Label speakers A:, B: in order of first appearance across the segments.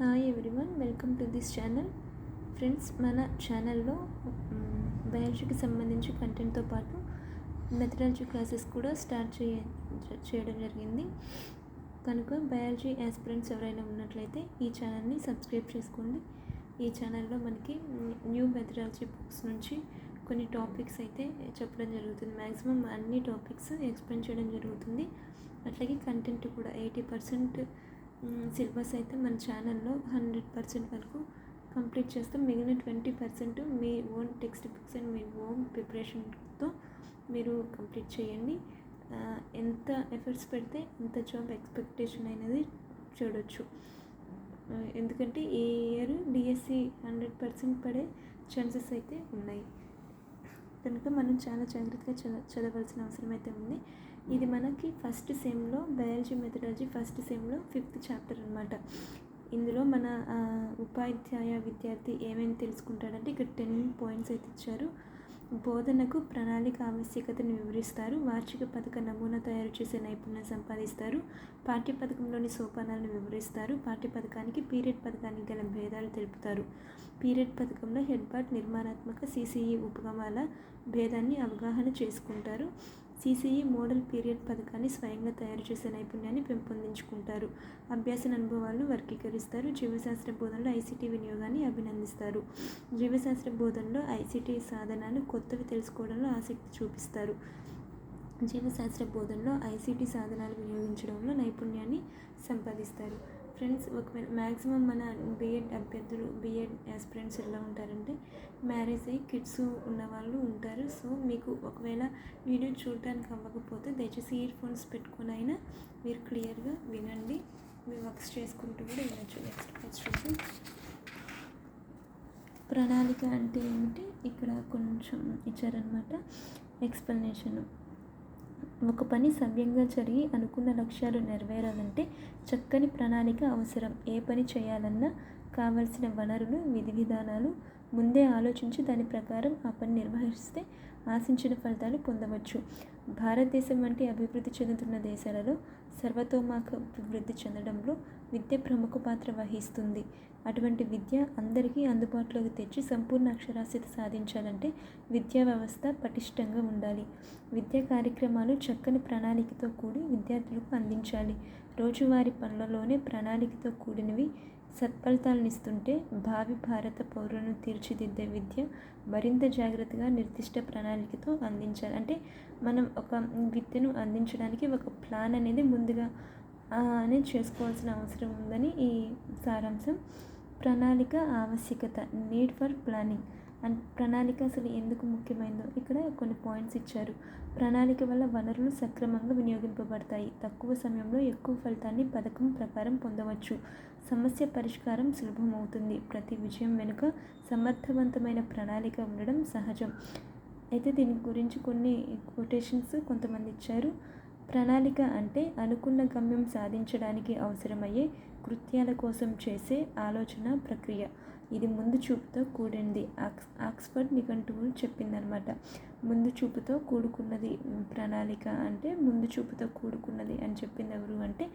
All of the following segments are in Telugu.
A: Hi everyone welcome to this channel friends మన ఛానల్లో బయాలజీకి సంబంధించి కంటెంట్తో పాటు మెథడాలజీ క్లాసెస్ కూడా స్టార్ట్ చేయ చేయడం జరిగింది. కనుక బయాలజీ యాస్పిరెంట్స్ ఎవరైనా ఉన్నట్లయితే ఈ ఛానల్ని సబ్స్క్రైబ్ చేసుకోండి. ఈ ఛానల్లో మనకి న్యూ మెథడాలజీ బుక్స్ నుంచి కొన్ని టాపిక్స్ అయితే చెప్పడం జరుగుతుంది. మ్యాక్సిమం అన్ని టాపిక్స్ ఎక్స్ప్లెయిన్ చేయడం జరుగుతుంది. అట్లాగే కంటెంట్ కూడా ఎయిటీ పర్సెంట్ సిలబస్ అయితే మన ఛానల్లో హండ్రెడ్ పర్సెంట్ వరకు కంప్లీట్ చేస్తాం. మిగిలిన ట్వంటీ పర్సెంట్ మీ ఓన్ టెక్స్ట్ బుక్స్ అండ్ మీ ఓన్ ప్రిపరేషన్తో మీరు కంప్లీట్ చేయండి. ఎంత ఎఫర్ట్స్ పెడితే అంత జాబ్ ఎక్స్పెక్టేషన్ అనేది చూడొచ్చు. ఎందుకంటే ఈ ఇయర్ డిఎస్సి హండ్రెడ్ పర్సెంట్ పడే ఛాన్సెస్ అయితే ఉన్నాయి. కనుక మనం చాలా జాగ్రత్తగా చద చదవాల్సిన అవసరం అయితే ఉంది. ఇది మనకి ఫస్ట్ సెమ్లో బయాలజీ మెథడాలజీ ఫస్ట్ సెమ్లో ఫిఫ్త్ చాప్టర్ అనమాట ఇందులో మన ఉపాధ్యాయ విద్యార్థి ఏమేమి తెలుసుకుంటాడంటే ఇక్కడ టెన్ పాయింట్స్ అయితే ఇచ్చారు. బోధనకు ప్రణాళిక ఆవశ్యకతను వివరిస్తారు. వార్షిక పథక నమూనా తయారు చేసే నైపుణ్యం సంపాదిస్తారు. పాఠ్య పథకంలోని సోపానాలను వివరిస్తారు. పాఠ్య పథకానికి పీరియడ్ పథకానికి గల భేదాలు తెలుపుతారు. పీరియడ్ పథకంలో హెడ్బార్ట్ నిర్మాణాత్మక సిసిఈ ఉపగమాల భేదాన్ని అవగాహన చేసుకుంటారు. సిసిఈ మోడల్ పీరియడ్ పథకాన్ని స్వయంగా తయారు చేసే నైపుణ్యాన్ని పెంపొందించుకుంటారు. అభ్యాసన అనుభవాలను వర్గీకరిస్తారు. జీవశాస్త్ర బోధనలో ఐసీటీ వినియోగాన్ని అభినందిస్తారు. జీవశాస్త్ర బోధనలో ఐసీటీ సాధనాలు కొత్తవి తెలుసుకోవడంలో ఆసక్తి చూపిస్తారు. జీవశాస్త్ర బోధనలో ఐసీటీ సాధనాలు వినియోగించడంలో నైపుణ్యాన్ని సంపాదిస్తారు. ఫ్రెండ్స్ ఒకవేళ మ్యాక్సిమం మన బీఎడ్ అభ్యర్థులు బీఎడ్ యాస్పిరెంట్స్ ఎలా ఉంటారంటే మ్యారేజ్ అయ్యి కిడ్స్ ఉన్న వాళ్ళు ఉంటారు. సో మీకు ఒకవేళ వీడియో చూడటానికి అవ్వకపోతే దయచేసి ఇయర్ ఫోన్స్ పెట్టుకుని అయినా మీరు క్లియర్గా వినండి. మీరు వర్క్స్ చేసుకుంటూ కూడా వినొచ్చు. నెక్స్ట్ ఫస్ట్ ప్రణాళిక అంటే ఏమిటి? ఇక్కడ కొంచెం ఇచ్చారనమాట ఎక్స్ప్లెనేషను ఒక పని సవ్యంగా జరిగి అనుకున్న లక్ష్యాలు నెరవేరాలంటే చక్కని ప్రణాళిక అవసరం. ఏ పని చేయాలన్నా కావలసిన వనరులు విధి విధానాలు ముందే ఆలోచించి దాని ప్రకారం ఆ పని నిర్వహిస్తే ఆశించిన ఫలితాలు పొందవచ్చు. భారతదేశం వంటి అభివృద్ధి చెందుతున్న దేశాలలో సర్వతోమాభివృద్ధి చెందడంలో విద్య ప్రముఖ పాత్ర వహిస్తుంది. అటువంటి విద్య అందరికీ అందుబాటులోకి తెచ్చి సంపూర్ణ అక్షరాస్యత సాధించాలంటే విద్యా వ్యవస్థ పటిష్టంగా ఉండాలి. విద్యా కార్యక్రమాలు చక్కని ప్రణాళికతో కూడి విద్యార్థులకు అందించాలి. రోజువారీ పనులలోనే ప్రణాళికతో కూడినవి సత్ఫలితాలనిస్తుంటే భావి భారత పౌరులను తీర్చిదిద్దే విద్య మరింత జాగ్రత్తగా నిర్దిష్ట ప్రణాళికతో అందించాలి. అంటే మనం ఒక విద్యను అందించడానికి ఒక ప్లాన్ అనేది ముందుగా అనేది చేసుకోవాల్సిన అవసరం ఉందని ఈ సారాంశం. ప్రణాళిక ఆవశ్యకత నీడ్ ఫర్ ప్లానింగ్. ప్రణాళిక అసలు ఎందుకు ముఖ్యమైందో ఇక్కడ కొన్ని పాయింట్స్ ఇచ్చారు. ప్రణాళిక వల్ల వనరులు సక్రమంగా వినియోగింపబడతాయి. తక్కువ సమయంలో ఎక్కువ ఫలితాన్ని పథకం ప్రకారం పొందవచ్చు. సమస్య పరిష్కారం సులభమవుతుంది. ప్రతి విజయం వెనుక సమర్థవంతమైన ప్రణాళిక ఉండడం సహజం. అయితే దీని గురించి కొన్ని కొటేషన్స్ కొంతమంది ఇచ్చారు. ప్రణాళిక అంటే అనుకున్న గమ్యం సాధించడానికి అవసరమయ్యే కృత్యాల కోసం చేసే ఆలోచన ప్రక్రియ. ఇది ముందు చూపుతో కూడింది. ఆక్స్ ఆక్స్ఫర్డ్ నిఘంటువు చెప్పిందనమాట. ముందు చూపుతో కూడుకున్నది ప్రణాళిక అంటే ముందు చూపుతో కూడుకున్నది అని చెప్పింది ఎవరు అంటే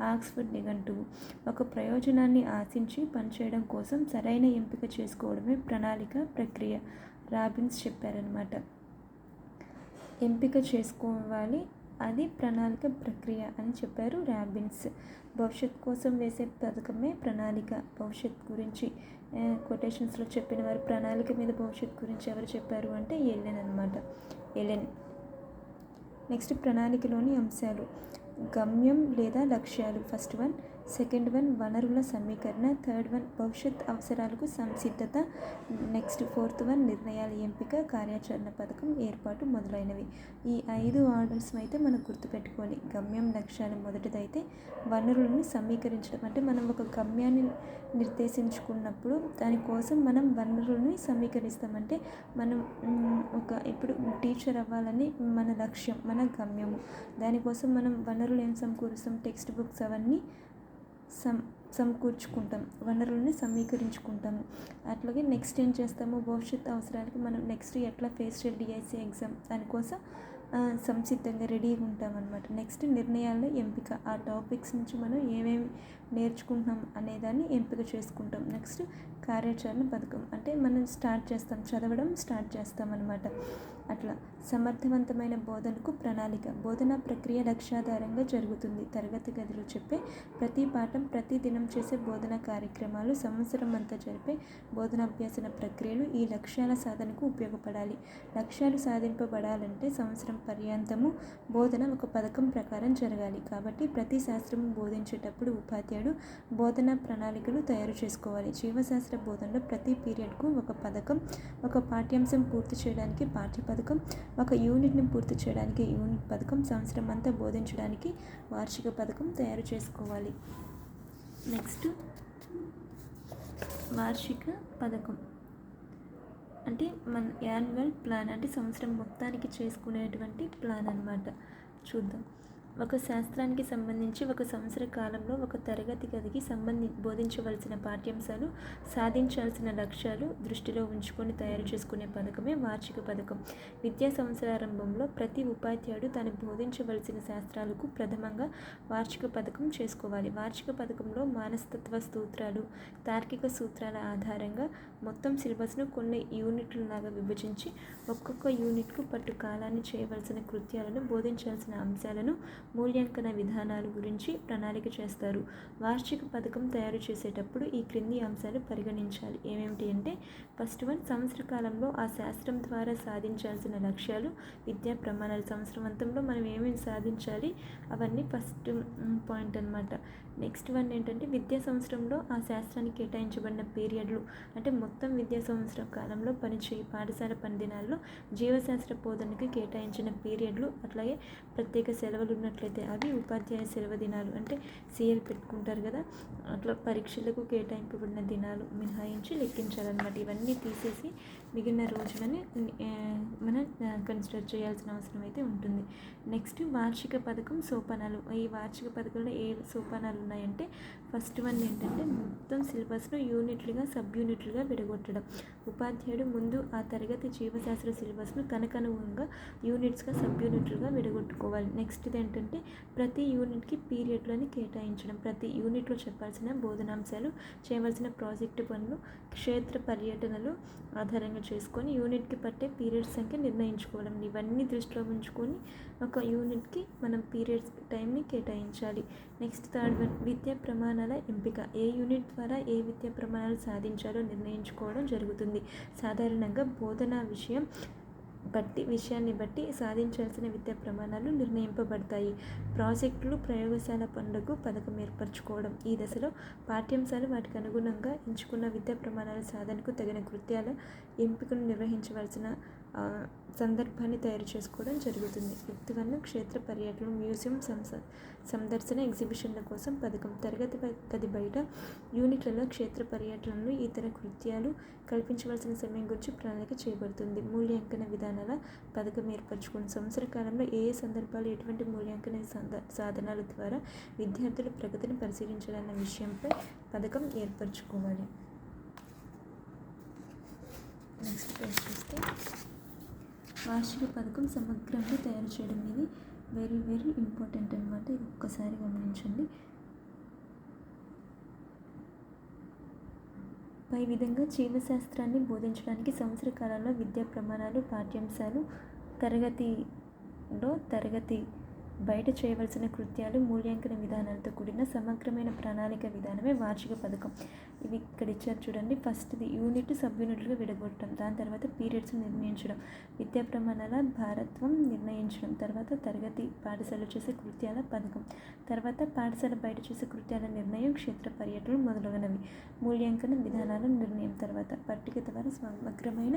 A: ఆక్స్ఫర్డ్ నిఘంటువు. ఒక ప్రయోజనాన్ని ఆశించి పనిచేయడం కోసం సరైన ఎంపిక చేసుకోవడమే ప్రణాళిక ప్రక్రియ. రాబిన్స్ చెప్పారనమాట. ఎంపిక చేసుకోవాలి అది ప్రణాళిక ప్రక్రియ అని చెప్పారు ర్యాబిన్స్ భవిష్యత్ కోసం వేసే పథకమే ప్రణాళిక. భవిష్యత్ గురించి కొటేషన్స్లో చెప్పిన వారు ప్రణాళిక మీద భవిష్యత్ గురించి ఎవరు చెప్పారు అంటే ఎలెన్ అనమాట ఎలెన్. నెక్స్ట్ ప్రణాళికలోని అంశాలు. గమ్యం లేదా లక్ష్యాలు. ఫస్ట్ వన్ సెకండ్ వన్ వనరుల సమీకరణ థర్డ్ వన్ భవిష్యత్ అవసరాలకు సంసిద్ధత నెక్స్ట్ ఫోర్త్ వన్ నిర్ణయాల ఎంపిక కార్యాచరణ పథకం ఏర్పాటు మొదలైనవి. ఈ ఐదు ఆర్డర్స్ అయితే మనం గుర్తుపెట్టుకోవాలి గమ్యం లక్ష్యాలు మొదటిదైతే వనరులను సమీకరించడం. అంటే మనం ఒక గమ్యాన్ని నిర్దేశించుకున్నప్పుడు దానికోసం మనం వనరులని సమీకరిస్తామంటే మనం ఒక ఇప్పుడు టీచర్ అవ్వాలని మన లక్ష్యం మన గమ్యము. దానికోసం మనం వనరులు ఏం సమకూరుస్తాం? టెక్స్ట్ బుక్స్ అవన్నీ సం సమకూర్చుకుంటాం వనరులని సమీకరించుకుంటాము అట్లాగే నెక్స్ట్ ఏం చేస్తాము భవిష్యత్ అవసరాలకి మనం నెక్స్ట్ ఎట్లా ఫేస్ చేయాలి డిఐసి ఎగ్జామ్ దానికోసం సంసిద్ధంగా రెడీగా ఉంటామన్నమాట. నెక్స్ట్ నిర్ణయాల ఎంపిక. ఆ టాపిక్స్ నుంచి మనం ఏమేమి నేర్చుకుంటున్నాం అనేదాన్ని ఎంపిక చేసుకుంటాం. నెక్స్ట్ కార్యాచరణ పథకం. అంటే మనం స్టార్ట్ చేస్తాం చదవడం స్టార్ట్ చేస్తాం అనమాట అట్లా సమర్థవంతమైన బోధనకు ప్రణాళిక. బోధనా ప్రక్రియ లక్ష్యాధారంగా జరుగుతుంది. తరగతి గదిలో చెప్పే ప్రతి పాఠం ప్రతి దినం చేసే బోధనా కార్యక్రమాలు సంవత్సరం అంతా జరిపే బోధనాభ్యాసన ప్రక్రియలు ఈ లక్ష్యాల సాధనకు ఉపయోగపడాలి. లక్ష్యాలు సాధింపబడాలంటే సంవత్సరం పర్యాంతము బోధన ఒక పథకం ప్రకారం జరగాలి. కాబట్టి ప్రతి శాస్త్రము బోధించేటప్పుడు ఉపాధ్యాయుడు బోధనా ప్రణాళికలు తయారు చేసుకోవాలి. జీవశాస్త్ర బోధనలో ప్రతి పీరియడ్కు ఒక పథకం ఒక పాఠ్యాంశం పూర్తి చేయడానికి పాఠ్య పథకం ఒక యూనిట్ని పూర్తి చేయడానికి యూనిట్ పథకం సంవత్సరం అంతా బోధించడానికి వార్షిక పథకం తయారు చేసుకోవాలి. నెక్స్ట్ వార్షిక పథకం. అంటే మన యాన్యువల్ ప్లాన్ అంటే సంవత్సరం మొత్తానికి చేసుకునేటువంటి ప్లాన్ అనమాట చూద్దాం. ఒక శాస్త్రానికి సంబంధించి ఒక సంవత్సర కాలంలో ఒక తరగతి గదికి సంబంధి బోధించవలసిన పాఠ్యాంశాలు సాధించాల్సిన లక్ష్యాలు దృష్టిలో ఉంచుకొని తయారు చేసుకునే పథకమే వార్షిక పథకం. విద్యా సంవత్సరారంభంలో ప్రతి ఉపాధ్యాయుడు తాను బోధించవలసిన శాస్త్రాలకు ప్రథమంగా వార్షిక పథకం చేసుకోవాలి. వార్షిక పథకంలో మానస్తత్వ సూత్రాలు తార్కిక సూత్రాల ఆధారంగా మొత్తం సిలబస్ను కొన్ని యూనిట్లలాగా విభజించి ఒక్కొక్క యూనిట్కు పట్టు కాలాన్ని చేయవలసిన కృత్యాలను బోధించాల్సిన అంశాలను మూల్యాంకన విధానాలు గురించి ప్రణాళిక చేస్తారు. వార్షిక పథకం తయారు చేసేటప్పుడు ఈ క్రింది అంశాలు పరిగణించాలి. ఏమేమిటి అంటే ఫస్ట్ వన్ సంవత్సర కాలంలో ఆ శాస్త్రం ద్వారా సాధించాల్సిన లక్ష్యాలు విద్యా ప్రమాణాలు. సంవత్సరం అంతంలో మనం ఏమేమి సాధించాలి? అవన్నీ ఫస్ట్ పాయింట్ అనమాట నెక్స్ట్ వన్ ఏంటంటే విద్యా సంవత్సరంలో ఆ శాస్త్రానికి కేటాయించబడిన పీరియడ్లు. అంటే మొత్తం విద్యా సంవత్సరం కాలంలో పనిచేయ పాఠశాల పని దినాల్లో జీవశాస్త్ర బోధనకి కేటాయించిన పీరియడ్లు అట్లాగే ప్రత్యేక సెలవులు ఉన్నట్లయితే అవి ఉపాధ్యాయ సెలవు దినాలు. అంటే సీఎల్ పెట్టుకుంటారు కదా అట్లా పరీక్షలకు కేటాయింపబడిన దినాలు మినహాయించి లెక్కించాలన్నమాట. ఇవన్నీ తీసేసి మిగిలిన రోజులని మనం కన్సిడర్ చేయాల్సిన అవసరం అయితే ఉంటుంది. నెక్స్ట్ వార్షిక పథకం సోపానాలు. ఈ వార్షిక పథకంలో ఏ సోపానాలు ఉన్నాయంటే ఫస్ట్ వన్ ఏంటంటే మొత్తం సిలబస్ను యూనిట్లుగా సబ్ యూనిట్లుగా విడగొట్టడం. ఉపాధ్యాయుడు ముందు ఆ తరగతి జీవశాస్త్ర సిలబస్ను కనకనుగుణంగా యూనిట్స్గా సబ్ యూనిట్లుగా విడగొట్టుకోవాలి నెక్స్ట్ ఏంటంటే ప్రతి యూనిట్కి పీరియడ్లని కేటాయించడం. ప్రతి యూనిట్లో చెప్పాల్సిన బోధనాంశాలు చేయవలసిన ప్రాజెక్టు పనులు క్షేత్ర పర్యటనలు ఆధారంగా చేసుకొని యూనిట్కి పట్టే పీరియడ్స్ సంఖ్య నిర్ణయించుకోవడం. ఇవన్నీ దృష్టిలో ఉంచుకొని ఒక యూనిట్కి మనం పీరియడ్స్ టైంని కేటాయించాలి. నెక్స్ట్ థర్డ్ వన్ విద్యా ప్రమాణాల ఎంపిక. ఏ యూనిట్ ద్వారా ఏ విద్యా ప్రమాణాలు సాధించాలో నిర్ణయించుకోవడం జరుగుతుంది. సాధారణంగా బోధనా విషయం బట్టి విషయాన్ని బట్టి సాధించాల్సిన విద్యా ప్రమాణాలు నిర్ణయింపబడతాయి. ప్రాజెక్టులు ప్రయోగశాల పనులకు పథకం ఏర్పరచుకోవడం. ఈ దశలో పాఠ్యాంశాలు వాటికి అనుగుణంగా ఎంచుకున్న విద్యా ప్రమాణాల సాధనకు తగిన కృత్యాల ఎంపికను నిర్వహించవలసిన సందర్భాన్ని తయారు చేసుకోవడం జరుగుతుంది. ఫిఫ్త్ క్షేత్ర పర్యటన మ్యూజియం సంస సందర్శన ఎగ్జిబిషన్ల కోసం పథకం తరగతి గది బయట యూనిట్లలో క్షేత్ర పర్యటనలు ఇతర కృత్యాలు కల్పించవలసిన సమయం గురించి ప్రణాళిక చేయబడుతుంది మూల్యాంకన విధానాల పథకం ఏర్పరచుకుని సంవత్సర కాలంలో ఏ ఏ సందర్భాలు ఎటువంటి మూల్యాంకన సాధనాల ద్వారా విద్యార్థుల ప్రగతిని పరిశీలించాలన్న విషయంపై పథకం ఏర్పరచుకోవాలి. నెక్స్ట్ పేజ్ చూస్తే వార్షిక పథకం సమగ్రంగా తయారు చేయడం ఇది వెరీ వెరీ ఇంపార్టెంట్ అనమాట ఇది ఒక్కసారి గమనించండి. పై విధంగా జీవశాస్త్రాన్ని బోధించడానికి సంవత్సర కాలంలో విద్యా ప్రమాణాలు పాఠ్యాంశాలు తరగతిలో తరగతి బయట చేయవలసిన కృత్యాలు మూల్యాంకన విధానాలతో కూడిన సమగ్రమైన ప్రణాళిక విధానమే వార్షిక పథకం. ఇవి ఇక్కడ ఇచ్చారు చూడండి. ఫస్ట్ది యూనిట్ సబ్ యూనిట్లుగా విడగొట్టడం దాని తర్వాత పీరియడ్స్ నిర్ణయించడం విద్యా ప్రమాణాల భారత్వం నిర్ణయించడం తర్వాత తరగతి పాఠశాల చేసే కృత్యాల పథకం తర్వాత పాఠశాల బయట చేసే కృత్యాల నిర్ణయం క్షేత్ర పర్యటనలు మొదలగునవి. మూల్యాంకన విధానాల నిర్ణయం తర్వాత పట్టిక ద్వారా సమగ్రమైన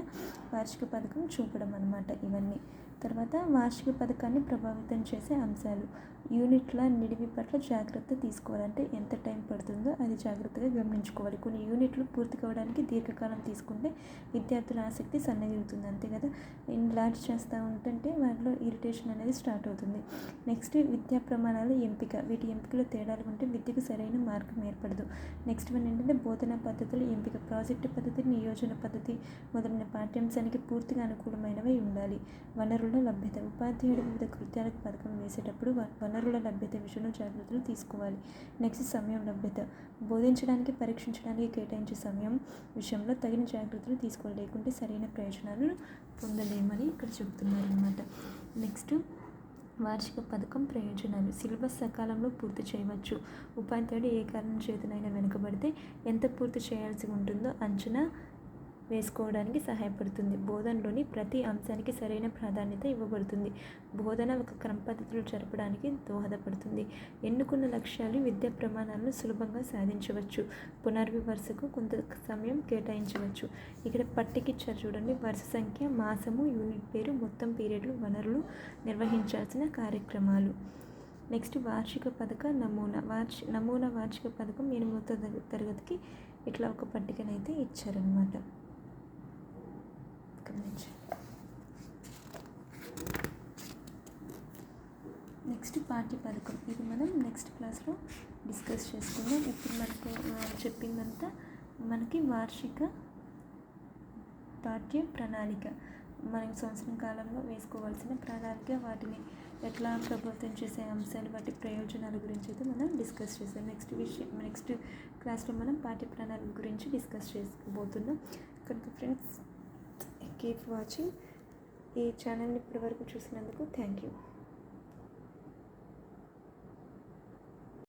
A: వార్షిక పథకం చూపడం అనమాట ఇవన్నీ తర్వాత వార్షిక పథకాన్ని ప్రభావితం చేసే అంశాలు. యూనిట్ల నిడివి పట్ల జాగ్రత్త తీసుకోవాలంటే ఎంత టైం పడుతుందో అది జాగ్రత్తగా గమనించుకోవాలి. కొన్ని యూనిట్లు పూర్తి కావడానికి దీర్ఘకాలం తీసుకుంటే విద్యార్థుల ఆసక్తి సన్నగిలుతుంది అంతే కదా? లాంచ్ చేస్తూ ఉంటుంటే వారిలో ఇరిటేషన్ అనేది స్టార్ట్ అవుతుంది. నెక్స్ట్ విద్యా ప్రమాణాలు ఎంపిక. వీటి ఎంపికలో తేడాలు ఉంటే విద్యకు సరైన మార్గం ఏర్పడదు. నెక్స్ట్ వన్ ఏంటంటే బోధనా పద్ధతులు ఎంపిక. ప్రాజెక్టు పద్ధతి నియోజన పద్ధతి మొదలైన పాఠ్యాంశానికి పూర్తిగా అనుకూలమైనవి ఉండాలి. వనరుల లభ్యత. ఉపాధ్యాయుడు వివిధ కృత్యాలకు పథకం వేసేటప్పుడు వనరుల లభ్యత విషయంలో జాగ్రత్తలు తీసుకోవాలి. నెక్స్ట్ సమయం లభ్యత. బోధించడానికి పరీక్షించడానికి కేటాయించే సమయం విషయంలో తగిన జాగ్రత్తలు తీసుకోవాలి. లేకుంటే సరైన ప్రయోజనాలు పొందలేమని ఇక్కడ చెబుతున్నారు అనమాట నెక్స్ట్ వార్షిక పథకం ప్రయోజనాలు. సిలబస్ సకాలంలో పూర్తి చేయవచ్చు. ఉపాధ్యాయుడు ఏ కారణం చేతనైనా వెనుకబడితే ఎంత పూర్తి చేయాల్సి ఉంటుందో అంచనా వేసుకోవడానికి సహాయపడుతుంది. బోధనలోని ప్రతి అంశానికి సరైన ప్రాధాన్యత ఇవ్వబడుతుంది. బోధన ఒక క్రమ పద్ధతిలో జరపడానికి దోహదపడుతుంది. ఎన్నుకున్న లక్ష్యాలు విద్యా ప్రమాణాలను సులభంగా సాధించవచ్చు. పునర్విమర్శకు కొంత సమయం కేటాయించవచ్చు. ఇక్కడ పట్టికిచ్చారు చూడండి. వరుస సంఖ్య మాసము యూనిట్ పేరు మొత్తం పీరియడ్లు వనరులు నిర్వహించాల్సిన కార్యక్రమాలు. నెక్స్ట్ వార్షిక పథక నమూనా వార్షి నమూనా వార్షిక పథకం ఎనిమిదో తరగతికి ఇట్లా ఒక పట్టికనైతే ఇచ్చారనమాట గమనించండి నెక్స్ట్ పాఠ్య పథకం ఇది మనం నెక్స్ట్ క్లాస్లో డిస్కస్ చేసుకుందాం. ఇప్పుడు మనకు చెప్పిందంతా మనకి వార్షిక పాఠ్య ప్రణాళిక. మనం సంవత్సరం కాలంలో వేసుకోవాల్సిన ప్రణాళిక వాటిని ఎట్లా ప్రభావితం చేసే అంశాలు వాటి ప్రయోజనాల గురించి అయితే మనం డిస్కస్ చేసాం నెక్స్ట్ విషయం నెక్స్ట్ క్లాస్లో మనం పాఠ్య ప్రణాళిక గురించి డిస్కస్ చేసుకోబోతున్నాం. కనుక ఫ్రెండ్స్ కీప్ వాచింగ్ ఈ ఛానల్ని ఇప్పటివరకు చూసినందుకు థ్యాంక్ యూ